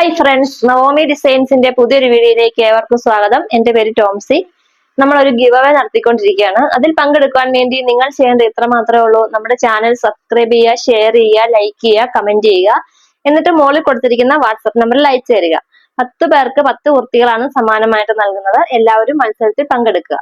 Hi friends Naomi ഡിസൈൻസിന്റെ പുതിയൊരു വീഡിയോയിലേക്ക് ഏവർക്കും സ്വാഗതം. എന്റെ പേര് ടോംസി. നമ്മൾ ഒരു ഗിവ് അവേ നടത്തിക്കൊണ്ടിരിക്കുകയാണ്. അതിൽ പങ്കെടുക്കാൻ വേണ്ടി നിങ്ങൾ ചെയ്യേണ്ടത് ഇത്ര മാത്രമേ ഉള്ളൂ. നമ്മുടെ ചാനൽ സബ്സ്ക്രൈബ് ചെയ്യുക ഷെയർ ചെയ്യുക ലൈക്ക് ചെയ്യുക കമന്റ് ചെയ്യുക. എന്നിട്ട് മുകളിൽ കൊടുത്തിരിക്കുന്ന വാട്സപ്പ് നമ്പറിൽ അയച്ചു തരിക. പത്ത് പേർക്ക് പത്ത് കുർത്തികളാണ് സമാനമായിട്ട് നൽകുന്നത്. എല്ലാവരും മത്സരത്തിൽ പങ്കെടുക്കുക.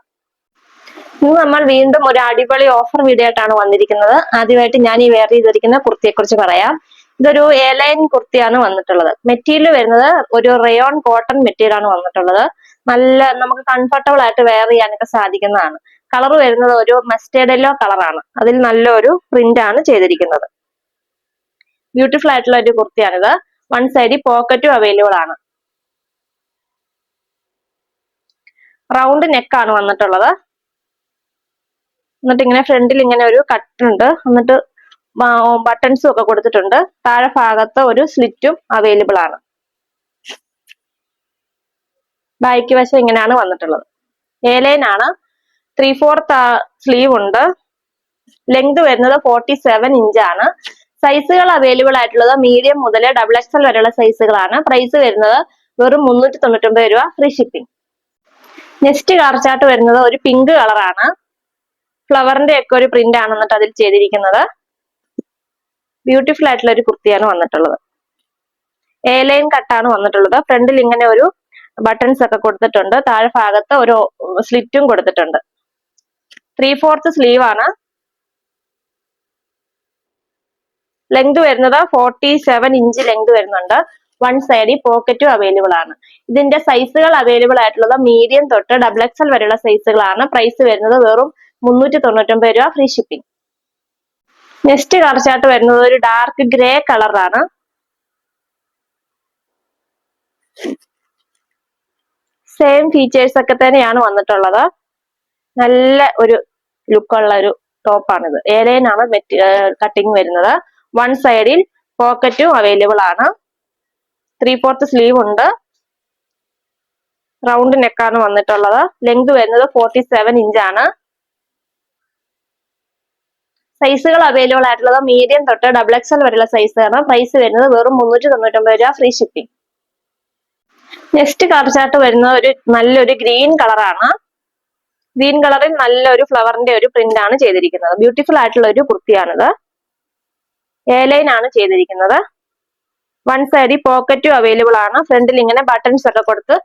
ഇന്ന് നമ്മൾ വീണ്ടും ഒരു അടിപൊളി ഓഫർ വീഡിയോ ആയിട്ടാണ് വന്നിരിക്കുന്നത്. ആദ്യമായിട്ട് ഞാൻ ഈ വെയർ ചെയ്തിരിക്കുന്ന കുർത്തിയെ കുറിച്ച് പറയാം. ഇതൊരു എലൈൻ കുർത്തിയാണ് വന്നിട്ടുള്ളത്. മെറ്റീരിയൽ വരുന്നത് ഒരു റയോൺ കോട്ടൺ മെറ്റീരിയൽ ആണ് വന്നിട്ടുള്ളത്. നല്ല നമുക്ക് കംഫർട്ടബിൾ ആയിട്ട് വെയർ ചെയ്യാനൊക്കെ സാധിക്കുന്നതാണ്. കളർ വരുന്നത് ഒരു മസ്റ്റേർഡ് യെല്ലോ കളറാണ് അതിൽ നല്ലൊരു പ്രിന്റ് ആണ് ചെയ്തിരിക്കുന്നത്. ബ്യൂട്ടിഫുൾ ആയിട്ടുള്ള ഒരു കുർത്തിയാണിത്. വൺ സൈഡിൽ പോക്കറ്റും അവൈലബിൾ ആണ്. റൗണ്ട് നെക്കാണ് വന്നിട്ടുള്ളത്. എന്നിട്ട് ഇങ്ങനെ ഫ്രണ്ടിൽ ഇങ്ങനെ ഒരു കട്ടുണ്ട് എന്നിട്ട് ബട്ടൺസും ഒക്കെ കൊടുത്തിട്ടുണ്ട്. താഴെ ഭാഗത്ത് ഒരു സ്ലിറ്റും അവൈലബിൾ ആണ്. ബാക്ക് വശം ഇങ്ങനെയാണ് വന്നിട്ടുള്ളത്. ഏലൈൻ ആണ്. ത്രീ ഫോർത്ത് സ്ലീവ് ഉണ്ട്. ലെങ്ത് വരുന്നത് ഫോർട്ടി സെവൻ ഇഞ്ച് ആണ്. സൈസുകൾ അവൈലബിൾ ആയിട്ടുള്ളത് മീഡിയം മുതൽ ഡബിൾ എക്സൽ വരെയുള്ള സൈസുകളാണ് പ്രൈസ് വരുന്നത് വെറും മുന്നൂറ്റി തൊണ്ണൂറ്റൊമ്പത് രൂപ ഫ്രീ ഷിപ്പിംഗ് നെക്സ്റ്റ് കളർ വരുന്നത് ഒരു പിങ്ക് കളറാണ് ഫ്ലവറിന്റെ ഒക്കെ ഒരു പ്രിന്റ് ആണ് എന്നിട്ട് അതിൽ ചെയ്തിരിക്കുന്നത്. ബ്യൂട്ടിഫുൾ ആയിട്ടുള്ള ഒരു കുർത്തിയാണ് വന്നിട്ടുള്ളത്. എ ലൈൻ കട്ടാണ് വന്നിട്ടുള്ളത്. ഫ്രണ്ടിൽ ഇങ്ങനെ ഒരു ബട്ടൺസ് ഒക്കെ കൊടുത്തിട്ടുണ്ട്. താഴെ ഭാഗത്ത് ഒരു സ്ലിറ്റും കൊടുത്തിട്ടുണ്ട്. ത്രീ ഫോർത്ത് സ്ലീവ് ആണ്. ലെങ്ത് വരുന്നത് ഫോർട്ടി സെവൻ ഇഞ്ച് ലെങ്ത് വരുന്നുണ്ട് വൺ സൈഡിൽ പോക്കറ്റും അവൈലബിൾ ആണ്. ഇതിന്റെ സൈസുകൾ അവൈലബിൾ ആയിട്ടുള്ളത് മീഡിയം തൊട്ട് ഡബിൾ എക്സൽ വരെയുള്ള സൈസുകളാണ് പ്രൈസ് വരുന്നത് വെറും മുന്നൂറ്റി തൊണ്ണൂറ്റൊമ്പത് രൂപ free shipping next colour chart വരുന്നത് ഒരു ഡാർക്ക് ഗ്രേ കളറാണ് സെയിം ഫീച്ചേഴ്സ് ഒക്കെ തന്നെയാണ് വന്നിട്ടുള്ളത്. നല്ല ഒരു ലുക്കുള്ള ഒരു ടോപ്പാണിത് ഏലൈനാണ് കട്ടിങ് വരുന്നത്. വൺ സൈഡിൽ പോക്കറ്റും അവൈലബിൾ ആണ്. ത്രീ ഫോർത്ത് സ്ലീവ് ഉണ്ട്. റൗണ്ട് നെക്കാണ് വന്നിട്ടുള്ളത്. ലെങ്ത് വരുന്നത് ഫോർട്ടി സെവൻ ഇഞ്ചാണ് സൈസുകൾ അവൈലബിൾ ആയിട്ടുള്ളത് മീഡിയം തൊട്ട് ഡബിൾ എക്സൽ വരെയുള്ള സൈസാണ് പ്രൈസ് വരുന്നത് വെറും മുന്നൂറ്റി തൊണ്ണൂറ്റൊമ്പത് രൂപ ഫ്രീ ഷിപ്പിംഗ് നെക്സ്റ്റ് കളർ വരുന്ന ഒരു നല്ലൊരു ഗ്രീൻ കളറാണ് ഗ്രീൻ കളറിൽ നല്ലൊരു ഫ്ലവറിന്റെ ഒരു പ്രിന്റ് ആണ് ചെയ്തിരിക്കുന്നത്. ബ്യൂട്ടിഫുൾ ആയിട്ടുള്ള ഒരു കുർത്തിയാണിത്. എലൈൻ ആണ് ചെയ്തിരിക്കുന്നത്. വൺ സൈഡിൽ പോക്കറ്റും അവൈലബിൾ ആണ്. ഫ്രണ്ടിൽ ഇങ്ങനെ ബട്ടൺസ് ഒക്കെ കൊടുത്ത്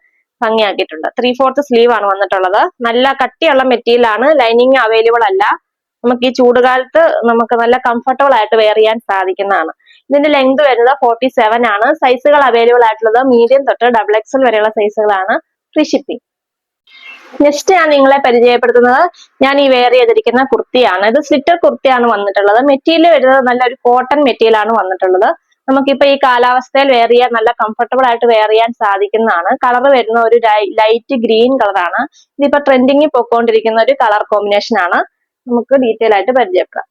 ഭംഗിയാക്കിയിട്ടുണ്ട്. ത്രീ ഫോർത്ത് സ്ലീവ് ആണ് വന്നിട്ടുള്ളത്. നല്ല കട്ടിയുള്ള മെറ്റീരിയൽ ആണ്. ലൈനിങ് അവൈലബിൾ അല്ല. നമുക്ക് ഈ ചൂടുകാലത്ത് നമുക്ക് നല്ല കംഫർട്ടബിൾ ആയിട്ട് വെയർ ചെയ്യാൻ സാധിക്കുന്നതാണ്. ഇതിന്റെ ലെങ്ത് വരുന്നത് ഫോർട്ടി സെവൻ ആണ്. സൈസുകൾ അവൈലബിൾ ആയിട്ടുള്ളത് മീഡിയം തൊട്ട് ഡബിൾ എക്സൽ വരെയുള്ള സൈസുകളാണ് ഫ്രീ ഷിപ്പിംഗ് നെക്സ്റ്റ് ഞാൻ നിങ്ങളെ പരിചയപ്പെടുത്തുന്നത് ഞാൻ ഈ വെയർ ചെയ്തിരിക്കുന്ന കുർത്തിയാണ്. ഇത് സ്ലിറ്റർ കുർത്തിയാണ് വന്നിട്ടുള്ളത്. മെറ്റീരിയൽ വരുന്നത് നല്ലൊരു കോട്ടൺ മെറ്റീരിയൽ ആണ് വന്നിട്ടുള്ളത്. നമുക്കിപ്പോ ഈ കാലാവസ്ഥയിൽ വെയർ ചെയ്യാൻ നല്ല കംഫർട്ടബിൾ ആയിട്ട് വെയർ ചെയ്യാൻ സാധിക്കുന്നതാണ്. കളർ വരുന്ന ഒരു ലൈറ്റ് ഗ്രീൻ കളറാണ് ഇതിപ്പോ ട്രെൻഡിങ്ങിൽ പൊക്കോണ്ടിരിക്കുന്ന ഒരു കളർ കോമ്പിനേഷൻ ആണ്. നമുക്ക് ഡീറ്റെയിൽ ആയിട്ട് പരിചയപ്പെടാം.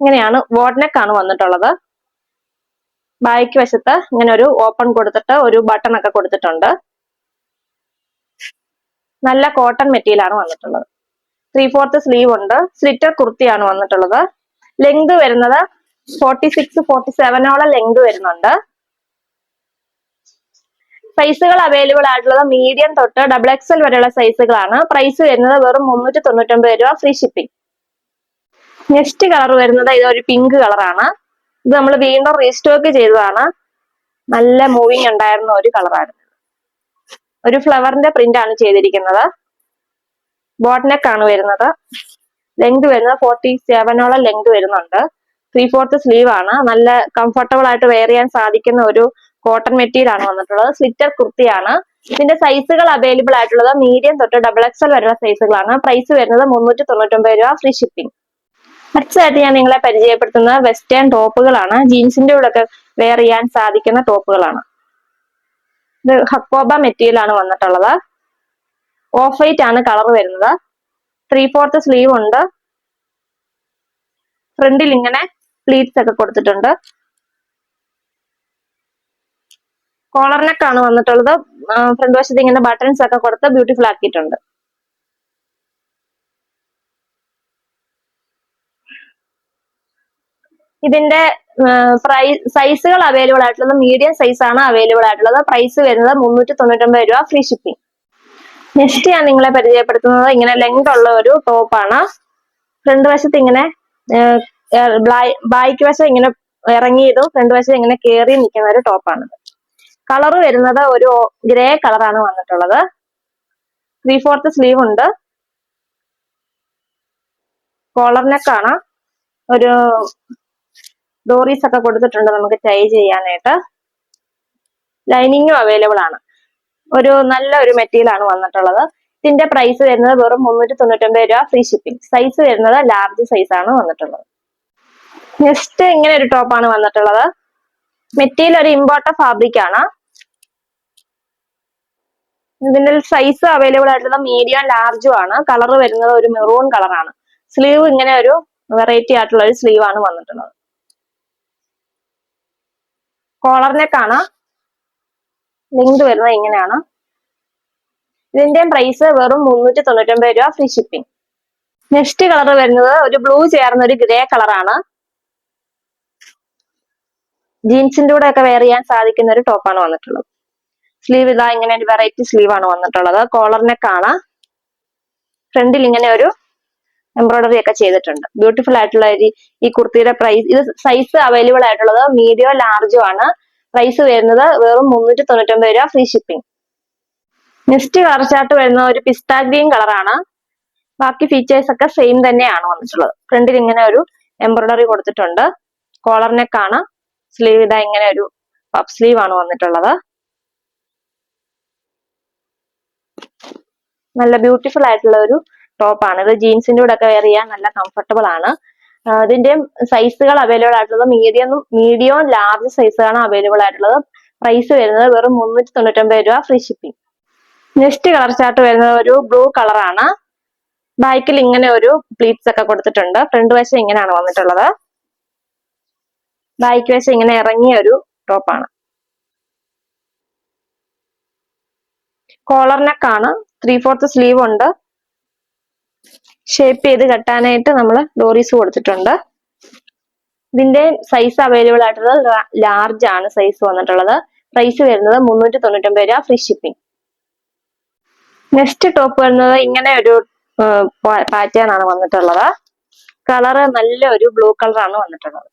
ഇങ്ങനെയാണ് വോട്ട്നെക്ക് ആണ് വന്നിട്ടുള്ളത്. ബാക്ക് വശത്ത് ഇങ്ങനെ ഒരു ഓപ്പൺ കൊടുത്തിട്ട് ഒരു ബട്ടൺ ഒക്കെ കൊടുത്തിട്ടുണ്ട്. നല്ല കോട്ടൺ മെറ്റീരിയൽ ആണ് വന്നിട്ടുള്ളത്. ത്രീ ഫോർത്ത് സ്ലീവ് ഉണ്ട്. സ്ലിറ്റർ കുർത്തിയാണ് വന്നിട്ടുള്ളത്. ലെങ്ത് വരുന്നത് ഫോർട്ടി സിക്സ് ഫോർട്ടി സെവനോളം ലെങ്ത് വരുന്നുണ്ട്. സൈസുകൾ അവൈലബിൾ ആയിട്ടുള്ളത് മീഡിയം തൊട്ട് ഡബിൾ എക്സൽ വരെയുള്ള സൈസുകളാണ് പ്രൈസ് വരുന്നത് വെറും മുന്നൂറ്റി തൊണ്ണൂറ്റൊമ്പത് രൂപ ഫ്രീ ഷിപ്പിംഗ് നെക്സ്റ്റ് കളർ വരുന്നത് ഇതൊരു പിങ്ക് കളറാണ് ഇത് നമ്മൾ വീണ്ടും റീസ്റ്റോക്ക് ചെയ്തതാണ്. നല്ല മൂവിങ് ഉണ്ടായിരുന്ന ഒരു കളറാണ് ഒരു ഫ്ലവറിന്റെ പ്രിന്റ് ആണ് ചെയ്തിരിക്കുന്നത്. ബോട്ട് നെക്ക് ആണ് വരുന്നത്. ലെങ്ത് വരുന്നത് ഫോർട്ടി സെവനോളം ലെങ്ത് വരുന്നുണ്ട്. ത്രീ ഫോർത്ത് സ്ലീവ് ആണ്. നല്ല കംഫർട്ടബിൾ ആയിട്ട് വെയർ ചെയ്യാൻ സാധിക്കുന്ന ഒരു കോട്ടൺ മെറ്റീരിയൽ ആണ് വന്നിട്ടുള്ളത്. സ്വിറ്റർ കുർത്തിയാണ്. ഇതിന്റെ സൈസുകൾ അവൈലബിൾ ആയിട്ടുള്ളത് മീഡിയം തൊട്ട് ഡബിൾ എക്സൽ വരെയുള്ള സൈസുകളാണ് പ്രൈസ് വരുന്നത് മുന്നൂറ്റി തൊണ്ണൂറ്റൊമ്പത് രൂപ ഫ്രീ ഷിപ്പിംഗ് അടുത്തതായിട്ട് ഞാൻ നിങ്ങളെ പരിചയപ്പെടുത്തുന്ന വെസ്റ്റേൺ ടോപ്പുകളാണ്. ജീൻസിന്റെ കൂടെ ഒക്കെ വെയർ ചെയ്യാൻ സാധിക്കുന്ന ടോപ്പുകളാണ്. ഇത് ഹക്കോബ മെറ്റീരിയൽ ആണ് വന്നിട്ടുള്ളത്. ഓഫ് വൈറ്റ് ആണ് കളർ വരുന്നത്. ത്രീ ഫോർത്ത് സ്ലീവ് ഉണ്ട്. ഫ്രണ്ടിൽ ഇങ്ങനെ പ്ലീറ്റ്സ് ഒക്കെ കൊടുത്തിട്ടുണ്ട്. കോളർ ആണ് വന്നിട്ടുള്ളത്. ഫ്രണ്ട് വശത്ത് ഇങ്ങനെ ബട്ടൺസ് ഒക്കെ കൊടുത്ത് ബ്യൂട്ടിഫുൾ ആക്കിയിട്ടുണ്ട്. ഇതിന്റെ സൈസുകൾ അവൈലബിൾ ആയിട്ടുള്ളത് മീഡിയം സൈസ് ആണ് അവൈലബിൾ ആയിട്ടുള്ളത്. പ്രൈസ് വരുന്നത് മുന്നൂറ്റി തൊണ്ണൂറ്റൊമ്പത് രൂപ ഫ്രീ ഷിപ്പിംഗ് നെക്സ്റ്റ് ഞാൻ നിങ്ങളെ പരിചയപ്പെടുത്തുന്നത് ഇങ്ങനെ ലെങ്ത് ഉള്ള ഒരു ടോപ്പാണ് ഫ്രണ്ട് വശത്ത് ഇങ്ങനെ ബാക്ക് വശം ഇങ്ങനെ ഇറങ്ങിയതും ഫ്രണ്ട് വശം ഇങ്ങനെ കയറി നിൽക്കുന്ന ഒരു ടോപ്പാണ് കളർ വരുന്നത് ഒരു ഗ്രേ കളറാണ് വന്നിട്ടുള്ളത്. ത്രീ ഫോർത്ത് സ്ലീവ് ഉണ്ട്. കോളർ നെക്കാണ് ഒരു ഡോറീസ് ഒക്കെ കൊടുത്തിട്ടുണ്ട് നമുക്ക് ടൈ ചെയ്യാനായിട്ട്. ലൈനിങ്ങും അവൈലബിൾ ആണ്. ഒരു നല്ല ഒരു മെറ്റീരിയൽ ആണ് വന്നിട്ടുള്ളത്. ഇതിന്റെ പ്രൈസ് വരുന്നത് വെറും മുന്നൂറ്റി തൊണ്ണൂറ്റൊമ്പത് രൂപ ഫ്രീ ഷിപ്പിംഗ് സൈസ് വരുന്നത് ലാർജ് സൈസ് ആണ് വന്നിട്ടുള്ളത്. നെക്സ്റ്റ് ഇങ്ങനെ ഒരു ടോപ്പാണ് വന്നിട്ടുള്ളത്. മെറ്റീരിയൽ ഒരു ഇമ്പോർട്ടഡ് ഫാബ്രിക് ആണ്. ഇതിന്റെ സൈസ് അവൈലബിൾ ആയിട്ടുള്ളത് മീഡിയം ലാർജും ആണ്. കളർ വരുന്നത് ഒരു മെറൂൺ കളറാണ് സ്ലീവ് ഇങ്ങനെ ഒരു വെറൈറ്റി ആയിട്ടുള്ള ഒരു സ്ലീവ് ആണ് വന്നിട്ടുള്ളത്. കോളർ നെക്കാണ് ലിങ്ക് വരുന്നത് ഇങ്ങനെയാണ്. ഇതിന്റെയും പ്രൈസ് വെറും മുന്നൂറ്റി തൊണ്ണൂറ്റൊമ്പത് രൂപ ഫ്രീ ഷിപ്പിംഗ് നെക്സ്റ്റ് കളർ വരുന്നത് ഒരു ബ്ലൂ ചേർന്ന ഒരു ഗ്രേ കളറാണ് ജീൻസിന്റെ കൂടെ ഒക്കെ വെയർ ചെയ്യാൻ സാധിക്കുന്ന ഒരു ടോപ്പാണ് വന്നിട്ടുള്ളത്. സ്ലീവ് ഇതാ ഇങ്ങനെ ഒരു വെറൈറ്റി സ്ലീവ് ആണ് വന്നിട്ടുള്ളത്. കോളർ കാണാം ഫ്രണ്ടിൽ ഇങ്ങനെ ഒരു എംബ്രോയിഡറി ഒക്കെ ചെയ്തിട്ടുണ്ട്. ബ്യൂട്ടിഫുൾ ആയിട്ടുള്ള ഒരു ഈ കുർത്തിയുടെ പ്രൈസ് ഇത് സൈസ് അവൈലബിൾ ആയിട്ടുള്ളത് മീഡിയോ ലാർജും ആണ്. പ്രൈസ് വരുന്നത് വെറും മുന്നൂറ്റി തൊണ്ണൂറ്റൊമ്പത് രൂപ free shipping next colour chart വരുന്ന ഒരു പിസ്ത ഗ്രീൻ കളറാണ് ബാക്കി ഫീച്ചേഴ്സ് ഒക്കെ സെയിം തന്നെയാണ് വന്നിട്ടുള്ളത്. ഫ്രണ്ടിൽ ഇങ്ങനെ ഒരു എംബ്രോയിഡറി കൊടുത്തിട്ടുണ്ട്. കോളർ നെക്കാണ് സ്ലീവ് ഇതാ ഇങ്ങനെ ഒരു പഫ് സ്ലീവ് ആണ് വന്നിട്ടുള്ളത്. നല്ല ബ്യൂട്ടിഫുൾ ആയിട്ടുള്ള ഒരു ടോപ്പാണ് ഇത് ജീൻസിന്റെ കൂടെ ഒക്കെ വെയർ ചെയ്യാൻ നല്ല കംഫർട്ടബിൾ ആണ്. ആ, ഇതിന്റെ സൈസുകൾ അവൈലബിൾ ആയിട്ടുള്ളത് മീഡിയം മീഡിയം ലാർജ് സൈസുകളാണ് അവൈലബിൾ ആയിട്ടുള്ളത്. പ്രൈസ് വരുന്നത് വെറും മുന്നൂറ്റി തൊണ്ണൂറ്റൊമ്പത് രൂപ free shipping next colour chart വരുന്നത് ഒരു ബ്ലൂ കളറാണ് ബാക്കിൽ ഇങ്ങനെ ഒരു പ്ലീറ്റ്സ് ഒക്കെ കൊടുത്തിട്ടുണ്ട്. ഫ്രണ്ട് വശം ഇങ്ങനെയാണ് വന്നിട്ടുള്ളത്. ബാക്ക് വശം ഇങ്ങനെ ഇറങ്ങിയ ഒരു ടോപ്പാണ് കോളർ നെക്കാണ് ത്രീ ഫോർത്ത് സ്ലീവ് ഉണ്ട്. ഷേപ്പ് ചെയ്ത് കെട്ടാനായിട്ട് നമ്മൾ ഡോറീസ് കൊടുത്തിട്ടുണ്ട്. ഇതിന്റെ സൈസ് അവൈലബിൾ ആയിട്ടുള്ളത് ലാർജ് ആണ് സൈസ് വന്നിട്ടുള്ളത്. പ്രൈസ് വരുന്നത് മുന്നൂറ്റി തൊണ്ണൂറ്റൊമ്പത് രൂപ ഫ്രീ ഷിപ്പിംഗ് നെക്സ്റ്റ് ടോപ്പ് വരുന്നത് ഇങ്ങനെ ഒരു പാറ്റേൺ ആണ് വന്നിട്ടുള്ളത്. കളറ് നല്ല ഒരു ബ്ലൂ കളറാണ് വന്നിട്ടുള്ളത്.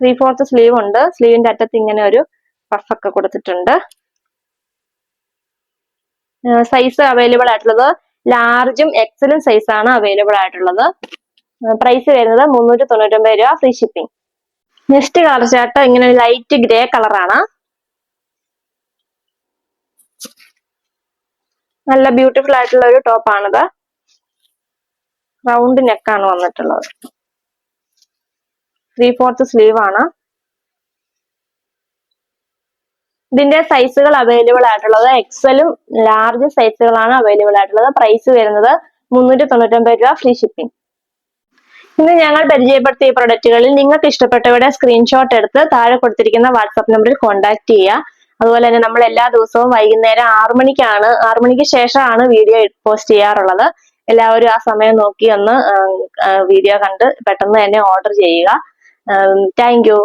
ത്രീ ഫോർത്ത് സ്ലീവ് ഉണ്ട്. സ്ലീവിന്റെ അറ്റത്ത് ഇങ്ങനെ ഒരു പഫ് ഒക്കെ കൊടുത്തിട്ടുണ്ട്. സൈസ് അവൈലബിൾ ആയിട്ടുള്ളത് ലാർജും എക്സലും സൈസ് ആണ് അവൈലബിൾ ആയിട്ടുള്ളത്. പ്രൈസ് വരുന്നത് മുന്നൂറ്റി തൊണ്ണൂറ്റൊമ്പത് രൂപ free shipping next colour chart ഇങ്ങനെ ലൈറ്റ് ഗ്രേ കളറാണ് നല്ല ബ്യൂട്ടിഫുൾ ആയിട്ടുള്ള ഒരു ടോപ്പാണിത് റൗണ്ട് നെക്കാണ് വന്നിട്ടുള്ളത്. ത്രീ ഫോർത്ത് സ്ലീവ് ആണ്. ഇതിന്റെ സൈസുകൾ അവൈലബിൾ ആയിട്ടുള്ളത് എക്സലും ലാർജ് സൈസുകളാണ് അവൈലബിൾ ആയിട്ടുള്ളത്. പ്രൈസ് വരുന്നത് മുന്നൂറ്റി തൊണ്ണൂറ്റൊമ്പത് രൂപ ഫ്രീ ഷിപ്പിംഗ് ഇന്ന് ഞങ്ങൾ പരിചയപ്പെടുത്തിയ പ്രൊഡക്റ്റുകളിൽ നിങ്ങൾക്ക് ഇഷ്ടപ്പെട്ടവയുടെ സ്ക്രീൻഷോട്ട് എടുത്ത് താഴെ കൊടുത്തിരിക്കുന്ന വാട്സാപ്പ് നമ്പറിൽ കോൺടാക്ട് ചെയ്യുക. അതുപോലെ തന്നെ നമ്മൾ എല്ലാ ദിവസവും വൈകുന്നേരം ആറു മണിക്കാണ് ആറു മണിക്ക് ശേഷമാണ് വീഡിയോ പോസ്റ്റ് ചെയ്യാറുള്ളത്. എല്ലാവരും ആ സമയം നോക്കി ഒന്ന് വീഡിയോ കണ്ട് പെട്ടെന്ന് തന്നെ ഓർഡർ ചെയ്യുക. தேங்க்யூ